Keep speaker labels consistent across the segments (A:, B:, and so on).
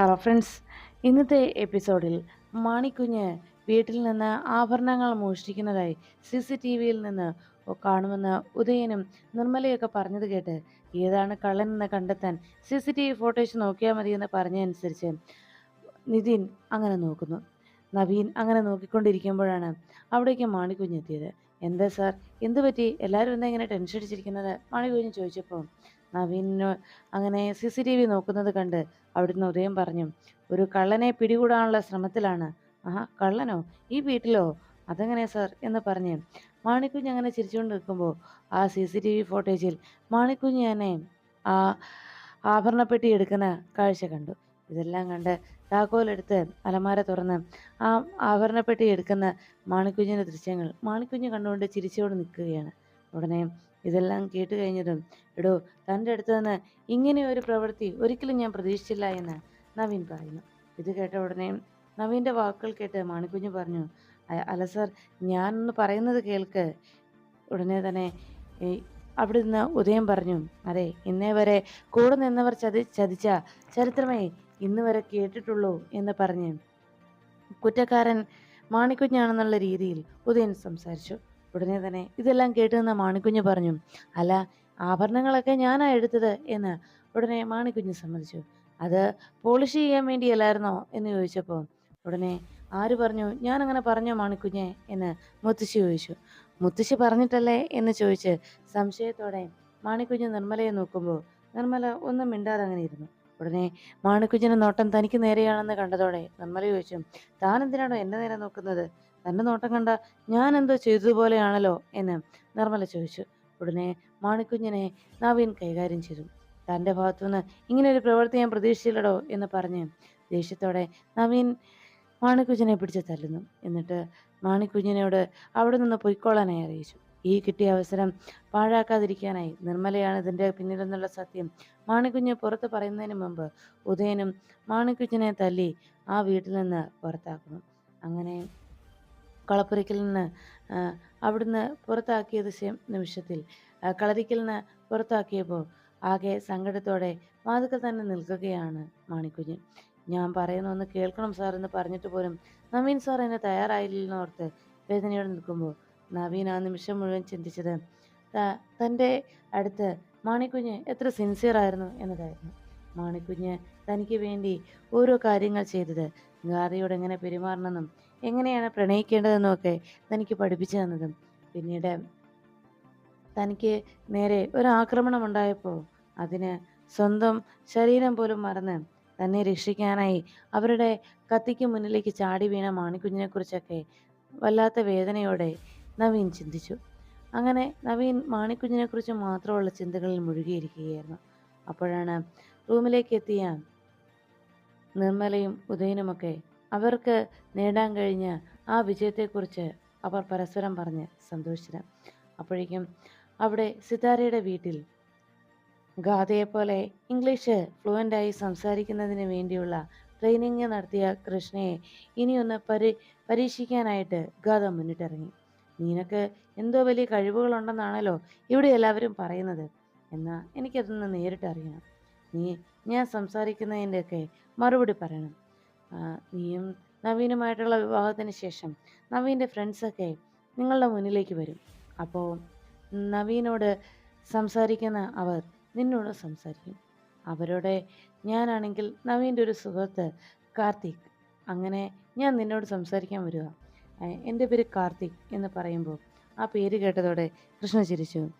A: Hello friends ഇന്നത്തെ എപ്പിസോഡിൽ മാണിക്കുഞ്ഞ് വീട്ടിൽ നിന്ന് ആഭരണങ്ങൾ മോഷ്ടിക്കുന്നതായി സി സി ടി വിയിൽ നിന്ന് കാണുമെന്ന് ഉദയനും നിർമ്മലയൊക്കെ പറഞ്ഞത് കേട്ട് ഏതാണ് കള്ളനെന്ന് കണ്ടെത്താൻ C C T V photos നോക്കിയാൽ മതിയെന്ന് പറഞ്ഞതനുസരിച്ച് നിതിൻ അങ്ങനെ നോക്കുന്നു. നവീൻ അങ്ങനെ നോക്കിക്കൊണ്ടിരിക്കുമ്പോഴാണ് അവിടേക്ക് മാണിക്കുഞ്ഞ് എത്തിയത്. എന്താ സാർ? എന്ത് പറ്റി എല്ലാവരും എന്താ ഇങ്ങനെ ടെൻഷൻ അടിച്ചിരിക്കുന്നത്? മാണിക്കുഞ്ഞ് ചോദിച്ചപ്പോൾ നവീനോ അങ്ങനെ സി സി ടി വി നോക്കുന്നത് കണ്ട് അവിടുന്ന് ഉദയം പറഞ്ഞു ഒരു കള്ളനെ പിടികൂടാനുള്ള ശ്രമത്തിലാണ്. ആഹാ കള്ളനോ? ഈ വീട്ടിലോ? അതെങ്ങനെ സർ? എന്ന് പറഞ്ഞ് മാണിക്കുഞ്ഞ് അങ്ങനെ ചിരിച്ചുകൊണ്ട് നിൽക്കുമ്പോൾ ആ സി സി ടി വി ഫോട്ടേജിൽ മാണിക്കുഞ്ഞ് തന്നെ ആ ആഭരണപ്പെട്ടി എടുക്കുന്ന കാഴ്ച കണ്ടു. ഇതെല്ലാം കണ്ട് താക്കോലെടുത്ത് അലമാര തുറന്ന് ആ ആഭരണപ്പെട്ടി എടുക്കുന്ന മാണിക്കുഞ്ഞിന്റെ ദൃശ്യങ്ങൾ മാണിക്കുഞ്ഞ് കണ്ടുകൊണ്ട് ചിരിച്ചുകൊണ്ട് നിൽക്കുകയാണ്. ഉടനെ ഇതെല്ലാം കേട്ട് കഴിഞ്ഞതും എടോ തന്റെ അടുത്ത് നിന്ന് ഇങ്ങനെ ഒരു പ്രവൃത്തി ഒരിക്കലും ഞാൻ പ്രതീക്ഷിച്ചില്ല എന്ന് നവീൻ പറയുന്നു. ഇത് കേട്ട ഉടനെ നവീന്റെ വാക്കുകൾ കേട്ട് മാണിക്കുഞ്ഞ് പറഞ്ഞു "അ- അല്ല സർ ഞാനൊന്ന് പറയുന്നത് കേൾക്ക്. ഉടനെ തന്നെ അവിടെ നിന്ന് ഉദയം പറഞ്ഞു. അതെ ഇന്നേ വരെ കൂടെ നിന്നവർ ചതി ചതിച്ച ചരിത്രമേ ഇന്ന് വരെ കേട്ടിട്ടുള്ളൂ എന്ന് പറഞ്ഞ് കുറ്റക്കാരൻ മാണിക്കുഞ്ഞാണെന്നുള്ള രീതിയിൽ ഉദയൻ സംസാരിച്ചു. ഉടനെ തന്നെ ഇതെല്ലാം കേട്ടുനിന്ന മാണിക്കുഞ്ഞ് പറഞ്ഞു അല്ല ആഭരണങ്ങളൊക്കെ ഞാനാ എടുത്തത് എന്ന് ഉടനെ മാണിക്കുഞ്ഞ് സമ്മതിച്ചു. അത് പോളിഷ് ചെയ്യാൻ വേണ്ടിയല്ലായിരുന്നോ? എന്ന് ചോദിച്ചപ്പോൾ ഉടനെ ആര് പറഞ്ഞു? ഞാൻ അങ്ങനെ പറഞ്ഞോ മാണിക്കുഞ്ഞെ? എന്ന് മുത്തശ്ശി ചോദിച്ചു. മുത്തശ്ശി പറഞ്ഞിട്ടല്ലേ? എന്ന് ചോദിച്ച് സംശയത്തോടെ മാണിക്കുഞ്ഞ് നിർമ്മലയെ നോക്കുമ്പോൾ നിർമ്മല ഒന്നും മിണ്ടാതെ അങ്ങനെ ഇരുന്നു. ഉടനെ മാണിക്കുഞ്ഞിന്റെ നോട്ടം തനിക്ക് നേരെയാണെന്ന് കണ്ടതോടെ നിർമ്മല ചോദിച്ചു താൻ എന്തിനാണോ എന്നെ നേരെ നോക്കുന്നത്? തന്റെ നോട്ടം കണ്ട ഞാൻ എന്തോ ചെയ്തതുപോലെയാണല്ലോ എന്ന് നിർമ്മല ചോദിച്ചു. ഉടനെ മാണിക്കുഞ്ഞിനെ നവീൻ കൈകാര്യം ചെയ്തു. തന്റെ ഭാഗത്തുനിന്ന് ഇങ്ങനെ ഒരു പ്രവൃത്തി ഞാൻ പ്രതീക്ഷിച്ചില്ലടോ എന്ന് പറഞ്ഞ് ദേഷ്യത്തോടെ നവീൻ മാണിക്കുഞ്ഞിനെ പിടിച്ച് തല്ലുന്നു. എന്നിട്ട് മാണിക്കുഞ്ഞിനോട് അവിടെ നിന്ന് പൊയ്ക്കോളാനായി അറിയിച്ചു. ഈ കിട്ടിയ അവസരം പാഴാക്കാതിരിക്കാനായി നിർമ്മലയാണ് ഇതിന്റെ പിന്നിലെന്നുള്ള സത്യം മാണിക്കുഞ്ഞ് പുറത്ത് പറയുന്നതിന് മുമ്പ് ഉദയനും മാണിക്കുഞ്ഞിനെ തല്ലി ആ വീട്ടിൽ നിന്ന് പുറത്താക്കുന്നു. അങ്ങനെ കളപ്പുരയ്ക്കിൽ നിന്ന് അവിടുന്ന് പുറത്താക്കിയ ദിശ- നിമിഷത്തിൽ കളരിക്കിൽ നിന്ന് പുറത്താക്കിയപ്പോൾ ആകെ സങ്കടത്തോടെ വാതുക്കൽ തന്നെ നിൽക്കുകയാണ് മാണിക്കുഞ്ഞ്. ഞാൻ പറയുന്നൊന്ന് കേൾക്കണം സാർ എന്ന് പറഞ്ഞിട്ട് പോലും നവീൻ സാർ എന്നെ തയ്യാറായില്ലെന്ന് ഓർത്ത് വേദനയോടെ നിൽക്കുമ്പോൾ നവീൻ ആ നിമിഷം മുഴുവൻ ചിന്തിച്ചത് തന്റെ അടുത്ത് മാണിക്കുഞ്ഞ് എത്ര സിൻസിയർ ആയിരുന്നു എന്നതായിരുന്നു. മാണിക്കുഞ്ഞ് തനിക്ക് വേണ്ടി ഓരോ കാര്യങ്ങൾ ചെയ്തത് ഗാരിയോട് എങ്ങനെ പെരുമാറണമെന്നും എങ്ങനെയാണ് പ്രണയിക്കേണ്ടതെന്നൊക്കെ തനിക്ക് പഠിപ്പിച്ചു തന്നതും. പിന്നീട് തനിക്ക് നേരെ ഒരു ആക്രമണം ഉണ്ടായപ്പോൾ അതിന് സ്വന്തം ശരീരം പോലും മറന്ന് തന്നെ രക്ഷിക്കാനായി അവരുടെ കത്തിക്ക് മുന്നിലേക്ക് ചാടി വീണ മാണിക്കുഞ്ഞിനെക്കുറിച്ചൊക്കെ വല്ലാത്ത വേദനയോടെ നവീൻ ചിന്തിച്ചു. അങ്ങനെ നവീൻ മാണിക്കുഞ്ഞിനെക്കുറിച്ച് മാത്രമുള്ള ചിന്തകളിൽ മുഴുകിയിരിക്കുകയായിരുന്നു. അപ്പോഴാണ് റൂമിലേക്ക് എത്തിയ നിർമ്മലയും ഉദയനുമൊക്കെ അവർക്ക് നേടാൻ കഴിഞ്ഞ ആ വിജയത്തെക്കുറിച്ച് അവർ പരസ്പരം പറഞ്ഞ് സന്തോഷിച്ചത്. അപ്പോഴേക്കും അവിടെ സിതാരയുടെ വീട്ടിൽ ഗാഥയെപ്പോലെ ഇംഗ്ലീഷ് ഫ്ലുവന്റായി സംസാരിക്കുന്നതിന് വേണ്ടിയുള്ള ട്രെയിനിങ് നടത്തിയ കൃഷ്ണയെ ഇനിയൊന്ന് പരി പരീക്ഷിക്കാനായിട്ട് ഗാഥ മുന്നിട്ടിറങ്ങി. നിനക്ക് എന്തോ വലിയ കഴിവുകളുണ്ടെന്നാണല്ലോ ഇവിടെ എല്ലാവരും പറയുന്നത്. എന്നാൽ എനിക്കതൊന്ന് നേരിട്ടറിയണം. നീ ഞാൻ സംസാരിക്കുന്നതിന്റെയൊക്കെ മറുപടി പറയണം. നീയും നവീനുമായിട്ടുള്ള വിവാഹത്തിന് ശേഷം നവീന്റെ ഫ്രണ്ട്സൊക്കെ നിങ്ങളുടെ മുന്നിലേക്ക് വരും. അപ്പോൾ നവീനോട് സംസാരിക്കുന്ന അവർ നിന്നോട് സംസാരിക്കും. അവരോടെ ഞാനാണെങ്കിൽ നവീന്റെ ഒരു സുഹൃത്ത് കാർത്തിക്. അങ്ങനെ ഞാൻ നിന്നോട് സംസാരിക്കാൻ വരിക എന്റെ പേര് കാർത്തിക് എന്ന് പറയുമ്പോൾ ആ പേര് കേട്ടതോടെ കൃഷ്ണ ചിരിച്ചു.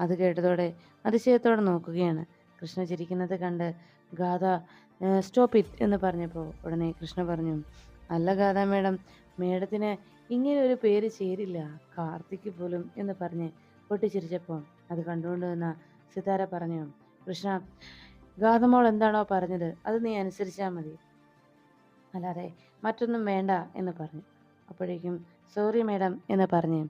A: അത് കേട്ടതോടെ അതിശയത്തോടെ നോക്കുകയാണ്. കൃഷ്ണ ചിരിക്കുന്നത് കണ്ട് ഗാഥ സ്റ്റോപ്പ് ഇറ്റ് എന്ന് പറഞ്ഞപ്പോൾ ഉടനെ കൃഷ്ണ പറഞ്ഞു അല്ല ഗാഥ മേഡം മേഡത്തിന് ഇങ്ങനെ ഒരു പേര് ചേരില്ല കാർത്തിക് പോലും എന്ന് പറഞ്ഞ് പൊട്ടിച്ചിരിച്ചപ്പോൾ അത് കണ്ടുകൊണ്ട് നിന്ന സിതാര പറഞ്ഞു കൃഷ്ണ ഗാഥമോൾ എന്താണോ പറഞ്ഞത് അത് നീ അനുസരിച്ചാൽ മതി. അല്ലാതെ മറ്റൊന്നും വേണ്ട എന്ന് പറഞ്ഞു. അപ്പോഴേക്കും സോറി മേഡം എന്ന് പറഞ്ഞ്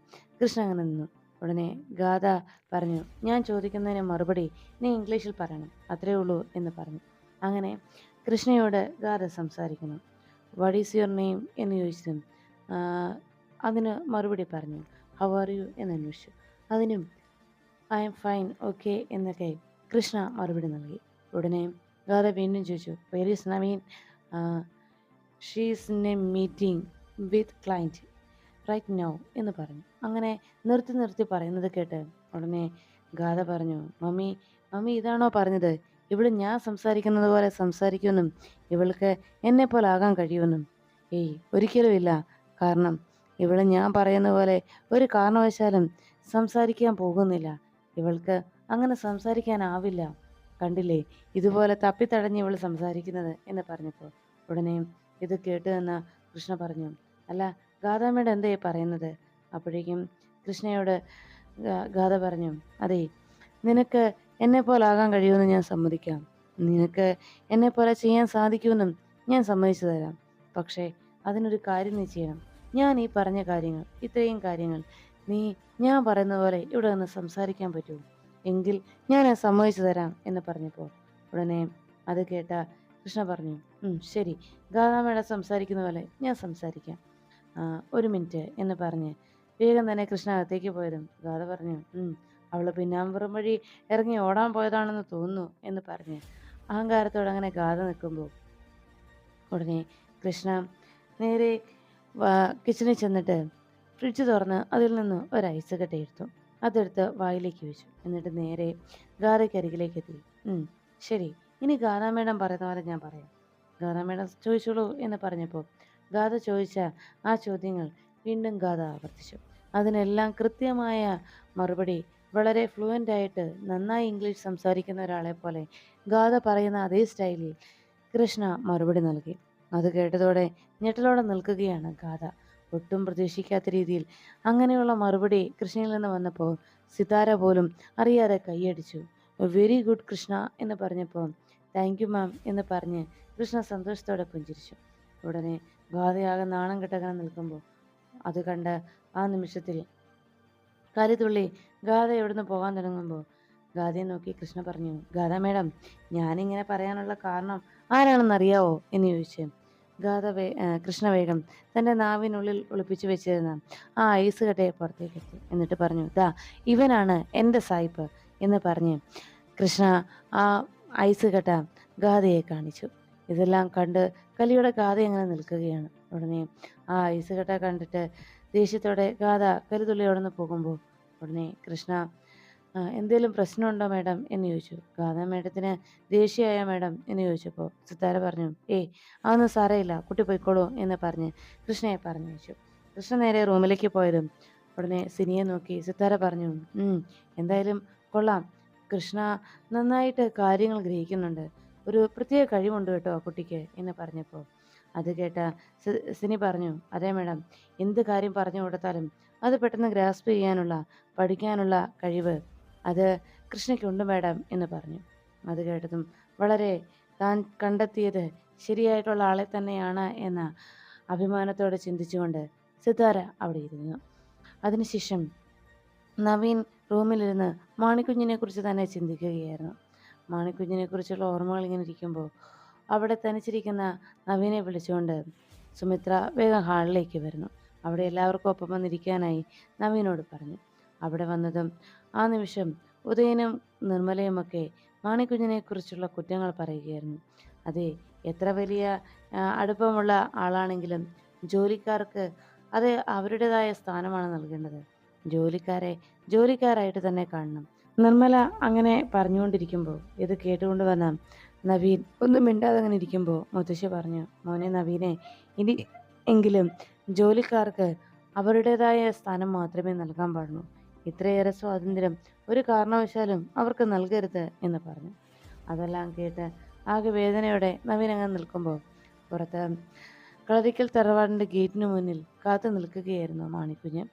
A: കൃഷ്ണ അങ്ങനെ നിന്നു. ഉടനെ ഗാഥ പറഞ്ഞു ഞാൻ ചോദിക്കുന്നതിന് മറുപടി നീ ഇംഗ്ലീഷിൽ പറയണം അത്രേ ഉള്ളൂ എന്ന് പറഞ്ഞു. അങ്ങനെ കൃഷ്ണയോട് ഗാഥ സംസാരിക്കുന്നു. വാട്ട് ഈസ് യുവർ നെയിം എന്ന് ചോദിച്ചതും അതിന് മറുപടി പറഞ്ഞു. ഹൗ ആർ യു എന്ന് അന്വേഷിച്ചു. അതിനും ഐ എം ഫൈൻ ഓക്കെ എന്നൊക്കെ കൃഷ്ണ മറുപടി നൽകി. ഉടനെ ഗാഥ വീണ്ടും ചോദിച്ചു. Where is Naveen she's in a meeting with client right now എന്ന് പറഞ്ഞു. അങ്ങനെ നിർത്തി നിർത്തി പറയുന്നത് കേട്ട് ഉടനെ ഗാഥ പറഞ്ഞു. മമ്മി മമ്മി ഇതാണോ പറഞ്ഞത്? ഇവൾ ഞാൻ സംസാരിക്കുന്നത് പോലെ സംസാരിക്കുമെന്നും ഇവൾക്ക് എന്നെ പോലെ ആകാൻ കഴിയുമെന്നും. ഏയ് ഒരിക്കലും ഇല്ല. കാരണം ഇവൾ ഞാൻ പറയുന്ന പോലെ ഒരു കാരണവശാലും സംസാരിക്കാൻ പോകുന്നില്ല. ഇവൾക്ക് അങ്ങനെ സംസാരിക്കാനാവില്ല. കണ്ടില്ലേ? ഇതുപോലെ തപ്പിത്തടഞ്ഞ് ഇവൾ സംസാരിക്കുന്നത് എന്ന് പറഞ്ഞപ്പോൾ ഉടനെ ഇത് കേട്ടു എന്ന് കൃഷ്ണ പറഞ്ഞു അല്ല ഗാഥാമ്മയുടെ എന്തേ പറയുന്നത്? അപ്പോഴേക്കും കൃഷ്ണയോട് ഗാഥ പറഞ്ഞു അതെ നിനക്ക് എന്നെ പോലെ ആകാൻ കഴിയുമെന്ന് ഞാൻ സമ്മതിക്കാം. നിനക്ക് എന്നെ പോലെ ചെയ്യാൻ സാധിക്കുമെന്നും ഞാൻ സമ്മതിച്ചു തരാം. പക്ഷേ അതിനൊരു കാര്യം നീ ചെയ്യണം. ഞാൻ ഈ പറഞ്ഞ കാര്യങ്ങൾ ഇത്രയും കാര്യങ്ങൾ നീ ഞാൻ പറയുന്ന പോലെ ഇവിടെ നിന്ന് സംസാരിക്കാൻ പറ്റൂ. എങ്കിൽ ഞാൻ സമ്മതിച്ചു തരാം എന്ന് പറഞ്ഞപ്പോൾ ഉടനെ അത് കേട്ട കൃഷ്ണ പറഞ്ഞു ശരി. ഗാഥാമേട സംസാരിക്കുന്ന പോലെ ഞാൻ സംസാരിക്കാം. ഒരു മിനിറ്റ് എന്ന് പറഞ്ഞ് വേഗം തന്നെ കൃഷ്ണ അകത്തേക്ക് പോയതും ഗാഥ പറഞ്ഞു "ഉം, അവൾ പിന്നാമ്പുറം വഴി ഇറങ്ങി ഓടാൻ പോയതാണെന്ന് തോന്നുന്നു എന്ന് പറഞ്ഞ് അഹങ്കാരത്തോടെ അങ്ങനെ ഗാഥ നിൽക്കുമ്പോൾ ഉടനെ കൃഷ്ണ നേരെ കിച്ചണിൽ ചെന്നിട്ട് ഫ്രിഡ്ജ് തുറന്ന് അതിൽ നിന്ന് ഒരു ഐസ് കട്ട എടുത്തു. അതെടുത്ത് വായിലേക്ക് വെച്ചു. എന്നിട്ട് നേരെ ഗാഥയ്ക്കരികിലേക്ക് എത്തി. ശരി. ഇനി ഗാഥാ മേഡം പറയുന്ന പോലെ ഞാൻ പറയാം. ഗാഥാ മേഡം ചോദിച്ചോളൂ എന്ന് പറഞ്ഞപ്പോൾ ഗാഥ ചോദിച്ച ആ ചോദ്യങ്ങൾ വീണ്ടും ഗാഥ ആവർത്തിച്ചു. അതിനെല്ലാം കൃത്യമായ മറുപടി വളരെ ഫ്ലുവന്റ് ആയിട്ട് നന്നായി ഇംഗ്ലീഷ് സംസാരിക്കുന്ന ഒരാളെ പോലെ ഗാഥ പറയുന്ന അതേ സ്റ്റൈലിൽ കൃഷ്ണ മറുപടി നൽകി. അത് കേട്ടതോടെ ഞെട്ടലോടെ നിൽക്കുകയാണ് ഗാഥ. ഒട്ടും പ്രതീക്ഷിക്കാത്ത രീതിയിൽ അങ്ങനെയുള്ള മറുപടി കൃഷ്ണയിൽ നിന്ന് വന്നപ്പോൾ സിതാര പോലും അറിയാതെ കൈയടിച്ചു. വെരി ഗുഡ് കൃഷ്ണ എന്ന് പറഞ്ഞപ്പോൾ താങ്ക് യു മാം എന്ന് പറഞ്ഞ് കൃഷ്ണ സന്തോഷത്തോടെ പുഞ്ചിരിച്ചു. ഉടനെ ഗാഥയാകെ നാണം കെട്ടങ്ങനെ നിൽക്കുമ്പോൾ അത് കണ്ട് ആ നിമിഷത്തിൽ കരുതുള്ളി ഗാഥ എവിടുന്ന് പോകാൻ തുടങ്ങുമ്പോൾ ഗാഥയെ നോക്കി കൃഷ്ണ പറഞ്ഞു ഗാഥ മേഡം ഞാനിങ്ങനെ പറയാനുള്ള കാരണം ആരാണെന്നറിയാവോ? എന്ന് ചോദിച്ചു. ഗാഥ വേ കൃഷ്ണവേഗം കൃഷ്ണ വേഗം തന്റെ നാവിനുള്ളിൽ ഒളിപ്പിച്ചു വെച്ചിരുന്ന ആ ഐസ് കട്ടയെ പുറത്തേക്ക് എത്തി എന്നിട്ട് പറഞ്ഞു ദാ ഇവനാണ് എന്റെ സായിപ്പ് എന്ന് പറഞ്ഞ് കൃഷ്ണ ആ ഐസ് കട്ട ഗാഥയെ കാണിച്ചു. ഇതെല്ലാം കണ്ട് കലിയുടെ ഗാഥ അങ്ങനെ നിൽക്കുകയാണ്. ഉടനെ ആ ഐസ് കട്ട കണ്ടിട്ട് ദേഷ്യത്തോടെ ഗാഥ കരുതുള്ളി അവിടെ നിന്ന് പോകുമ്പോൾ ഉടനെ കൃഷ്ണ എന്തെങ്കിലും പ്രശ്നമുണ്ടോ മാഡം? എന്ന് ചോദിച്ചു. ഗാഥ മാഡത്തിന് ദേഷ്യമായ മാഡം? എന്ന് ചോദിച്ചപ്പോൾ സിത്താര പറഞ്ഞു ഏയ് അതൊന്നും സാരമില്ല കുട്ടി പോയിക്കോളൂ എന്ന് പറഞ്ഞ് കൃഷ്ണയെ പറഞ്ഞു വെച്ചു. കൃഷ്ണ നേരെ റൂമിലേക്ക് പോയതും ഉടനെ സിനിയെ നോക്കി സിത്താര പറഞ്ഞു "ഉം, എന്തായാലും കൊള്ളാം. കൃഷ്ണ നന്നായിട്ട് കാര്യങ്ങൾ ഗ്രഹിക്കുന്നുണ്ട്. ഒരു പ്രത്യേക കഴിവുണ്ട് കേട്ടോ ആ കുട്ടിക്ക് എന്ന് പറഞ്ഞപ്പോൾ അത് കേട്ട സിനി പറഞ്ഞു അതെ മേഡം എന്ത് കാര്യം പറഞ്ഞു കൊടുത്താലും അത് പെട്ടെന്ന് ഗ്രാസ്പ് ചെയ്യാനുള്ള പഠിക്കാനുള്ള കഴിവ് അത് കൃഷ്ണയ്ക്കുണ്ട് മേഡം എന്ന് പറഞ്ഞു. അത് കേട്ടതും വളരെ താൻ കണ്ടെത്തിയത് ശരിയായിട്ടുള്ള ആളെ തന്നെയാണ് എന്ന അഭിമാനത്തോടെ ചിന്തിച്ചുകൊണ്ട് സിതാര അവിടെ ഇരുന്നു. അതിനുശേഷം നവീൻ റൂമിലിരുന്ന് മാണിക്കുഞ്ഞിനെ കുറിച്ച് തന്നെ ചിന്തിക്കുകയായിരുന്നു. മാണിക്കുഞ്ഞിനെ കുറിച്ചുള്ള ഓർമ്മകൾ ഇങ്ങനെ ഇരിക്കുമ്പോൾ അവിടെ തനിച്ചിരിക്കുന്ന നവീനെ വിളിച്ചുകൊണ്ട് സുമിത്ര വേഗം ഹാളിലേക്ക് വരുന്നു. അവിടെ എല്ലാവർക്കും ഒപ്പം വന്നിരിക്കാനായി നവീനോട് പറഞ്ഞു. അവിടെ വന്നതും ആ നിമിഷം ഉദയനും നിർമ്മലയുമൊക്കെ മാണിക്കുഞ്ഞിനെ കുറിച്ചുള്ള കുറ്റങ്ങൾ പറയുകയായിരുന്നു. അതെ എത്ര വലിയ അടുപ്പമുള്ള ആളാണെങ്കിലും ജോലിക്കാർക്ക് അത് അവരുടേതായ സ്ഥാനമാണ് നൽകേണ്ടത്. ജോലിക്കാരെ ജോലിക്കാരായിട്ട് തന്നെ കാണണം. നിർമ്മല അങ്ങനെ പറഞ്ഞുകൊണ്ടിരിക്കുമ്പോൾ ഇത് കേട്ടുകൊണ്ട് വന്ന നവീൻ ഒന്നും മിണ്ടാതെ അങ്ങനെ ഇരിക്കുമ്പോൾ മുത്തശ്ശി പറഞ്ഞു മോനെ നവീനെ ഇനി എങ്കിലും ജോലിക്കാർക്ക് അവരുടേതായ സ്ഥാനം മാത്രമേ നൽകാൻ പാടുള്ളൂ. ഇത്രയേറെ സ്വാതന്ത്ര്യം ഒരു കാരണവശാലും അവർക്ക് നൽകരുത് എന്ന് പറഞ്ഞു. അതെല്ലാം കേട്ട് ആകെ വേദനയോടെ നവീൻ അങ്ങനെ നിൽക്കുമ്പോൾ പുറത്ത് കളരിക്കൽ തറവാടിന്റെ ഗേറ്റിന് മുന്നിൽ കാത്തു നിൽക്കുകയായിരുന്നു മാണിക്കുഞ്ഞ്.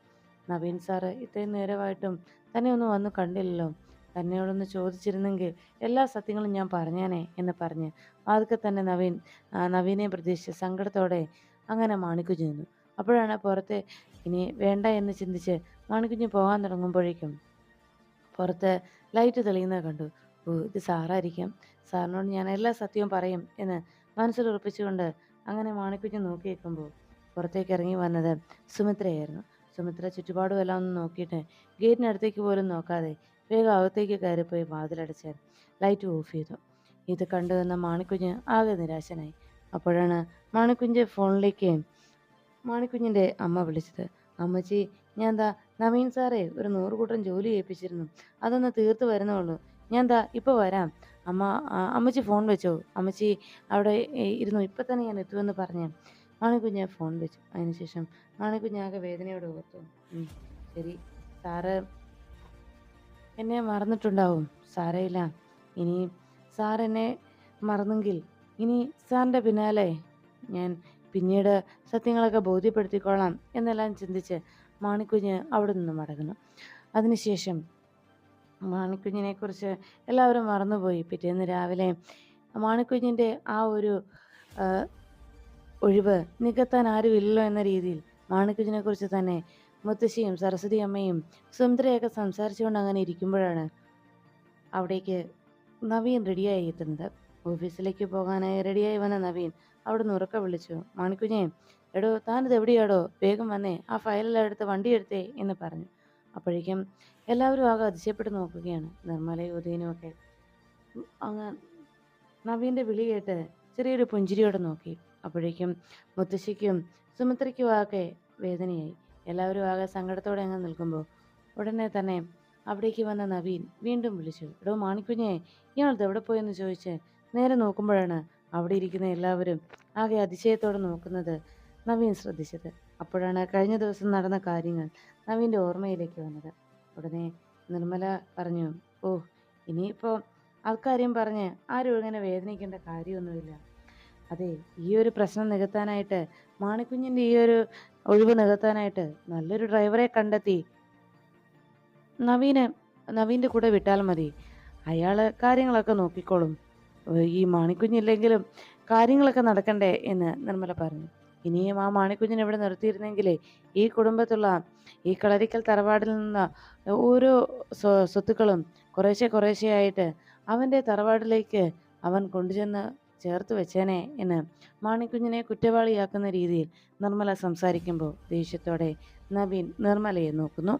A: നവീൻ സാറ് ഇത്രയും നേരമായിട്ടും തന്നെ ഒന്ന് വന്നു കണ്ടില്ലല്ലോ. തന്നെയോടൊന്ന് ചോദിച്ചിരുന്നെങ്കിൽ എല്ലാ സത്യങ്ങളും ഞാൻ പറഞ്ഞേനെ എന്ന് പറഞ്ഞ് അതൊക്കെ തന്നെ നവീൻ നവീനെ പ്രതീക്ഷിച്ച് സങ്കടത്തോടെ അങ്ങനെ മാണിക്കുഞ്ഞു നിന്നു. അപ്പോഴാണ് പുറത്ത് ഇനി വേണ്ട എന്ന് ചിന്തിച്ച് മാണിക്കുഞ്ഞ് പോകാൻ തുടങ്ങുമ്പോഴേക്കും പുറത്ത് ലൈറ്റ് തെളിയുന്നത് കണ്ടു. ഓ ഇത് സാറായിരിക്കും. സാറിനോട് ഞാൻ എല്ലാ സത്യവും പറയും എന്ന് മനസ്സിൽ ഉറപ്പിച്ചുകൊണ്ട് അങ്ങനെ മാണിക്കുഞ്ഞ് നോക്കി നിൽക്കുമ്പോൾ പുറത്തേക്ക് ഇറങ്ങി വന്നത് സുമിത്രയായിരുന്നു. സുമിത്ര ചുറ്റുപാടുമെല്ലാം ഒന്ന് നോക്കിയിട്ട് ഗേറ്റിനടുത്തേക്ക് പോലും നോക്കാതെ വേഗം അകത്തേക്ക് കയറിപ്പോയി വാതിലടച്ച് ലൈറ്റ് ഓഫ് ചെയ്തു. ഇത് കണ്ടു നിന്ന മാണിക്കുഞ്ഞ് ആകെ നിരാശനായി. അപ്പോഴാണ് മാണിക്കുഞ്ഞ് ഫോണിലേക്ക് മാണിക്കുഞ്ഞിന്റെ അമ്മ വിളിച്ചത്. അമ്മച്ചി ഞാൻ എന്താ നവീൻ സാറേ ഒരു നൂറ് കൂട്ടം ജോലി ഏൽപ്പിച്ചിരുന്നു. അതൊന്ന് തീർത്ത് വരുന്നുള്ളൂ ഞാൻ എന്താ ഇപ്പോൾ വരാം. അമ്മ അമ്മച്ചി ഫോൺ വെച്ചോ? അമ്മച്ചി അവിടെ ഇരുന്നു. ഇപ്പം തന്നെ ഞാൻ എത്തുമെന്ന് പറഞ്ഞു മാണിക്കുഞ്ഞ് ഫോൺ വെച്ചു. അതിനുശേഷം മാണിക്കുഞ്ഞാകെ വേദനയോട് ഓർത്തു. ശരി. സാറ് എന്നെ മറന്നിട്ടുണ്ടാവും. സാരമില്ല. ഇനി സാർ എന്നെ മറന്നെങ്കിൽ ഇനി സാറിന്റെ പിന്നാലെ ഞാൻ പിന്നീട് സത്യങ്ങളൊക്കെ ബോധ്യപ്പെടുത്തിക്കൊള്ളാം എന്നെല്ലാം ചിന്തിച്ച് മാണിക്കുഞ്ഞ് അവിടെ നിന്ന് മടങ്ങുന്നു. അതിനുശേഷം മാണിക്കുഞ്ഞിനെക്കുറിച്ച് എല്ലാവരും മറന്നുപോയി. പിറ്റേന്ന് രാവിലെ മാണിക്കുഞ്ഞിന്റെ ആ ഒരു ഒഴിവ് നികത്താൻ ആരുമില്ലല്ലോ എന്ന രീതിയിൽ മാണിക്കുഞ്ഞിനെക്കുറിച്ച് തന്നെ മുത്തശ്ശിയും സരസ്വതി അമ്മയും സുന്ദരയൊക്കെ സംസാരിച്ചുകൊണ്ട് അങ്ങനെ ഇരിക്കുമ്പോഴാണ് അവിടേക്ക് നവീൻ റെഡിയായി എത്തുന്നത്. ഓഫീസിലേക്ക് പോകാനായി റെഡിയായി വന്ന നവീൻ അവിടെ നിന്ന് ഉറക്ക വിളിച്ചു. മാണിക്കുഞ്ഞെ എടോ താനിത് എവിടെയാടോ? വേഗം വന്നേ ആ ഫയലെല്ലാം എടുത്ത് വണ്ടി എടുത്തേ എന്ന് പറഞ്ഞു. അപ്പോഴേക്കും എല്ലാവരും ആകെ അതിശയപ്പെട്ട് നോക്കുകയാണ്. നിർമ്മലയും ഉദയനും ഒക്കെ ഉം, അങ്ങ് നവീന്റെ വിളി കേട്ട് ചെറിയൊരു പുഞ്ചിരിയോടെ നോക്കി. അപ്പോഴേക്കും മുത്തശ്ശിക്കും സുമിത്രയ്ക്കും ആകെ വേദനയായി. എല്ലാവരും ആകെ സങ്കടത്തോടെ അങ്ങ് നിൽക്കുമ്പോൾ ഉടനെ തന്നെ അവിടേക്ക് വന്ന നവീൻ വീണ്ടും വിളിച്ചു. എടോ മാണിക്കുഞ്ഞെ ഇയാളത് എവിടെ പോയെന്ന് ചോദിച്ച് നേരെ നോക്കുമ്പോഴാണ് അവിടെ ഇരിക്കുന്ന എല്ലാവരും ആകെ അതിശയത്തോടെ നോക്കുന്നത് നവീൻ ശ്രദ്ധിച്ചത്. അപ്പോഴാണ് കഴിഞ്ഞ ദിവസം നടന്ന കാര്യങ്ങൾ നവീന്റെ ഓർമ്മയിലേക്ക് വന്നത്. ഉടനെ നിർമ്മല പറഞ്ഞു ഓ ഇനിയിപ്പോൾ അക്കാര്യം പറഞ്ഞ് ആരും ഇങ്ങനെ വേദനിക്കേണ്ട കാര്യമൊന്നുമില്ല. അതെ ഈ ഒരു പ്രശ്നം നികത്താനായിട്ട് മാണിക്കുഞ്ഞിന്റെ ഈ ഒരു ഒഴിവ് നികത്താനായിട്ട് നല്ലൊരു ഡ്രൈവറെ കണ്ടെത്തി. നവീന് നവീന്റെ കൂടെ വിട്ടാൽ മതി. അയാൾ കാര്യങ്ങളൊക്കെ നോക്കിക്കോളും. ഈ മാണിക്കുഞ്ഞില്ലെങ്കിലും കാര്യങ്ങളൊക്കെ നടക്കണ്ടേ എന്ന് നിർമ്മല പറഞ്ഞു. ഇനിയും ആ മാണിക്കുഞ്ഞിനെ ഇവിടെ നിർത്തിയിരുന്നെങ്കിലേ ഈ കുടുംബത്തുള്ള ഈ കളരിക്കൽ തറവാടിൽ നിന്ന് ഓരോ സ്വ- സ്വത്തുക്കളും കുറേശ്ശെ കുറേശ്ശെയായിട്ട് അവന്റെ തറവാടിലേക്ക് അവൻ കൊണ്ടുചെന്ന് ചേർത്ത് വെച്ചേനെ എന്ന് മാണിക്കുഞ്ഞിനെ കുറ്റവാളിയാക്കുന്ന രീതിയിൽ നിർമ്മല സംസാരിക്കുമ്പോൾ ദേഷ്യത്തോടെ നവീൻ നിർമ്മലയെ നോക്കുന്നു.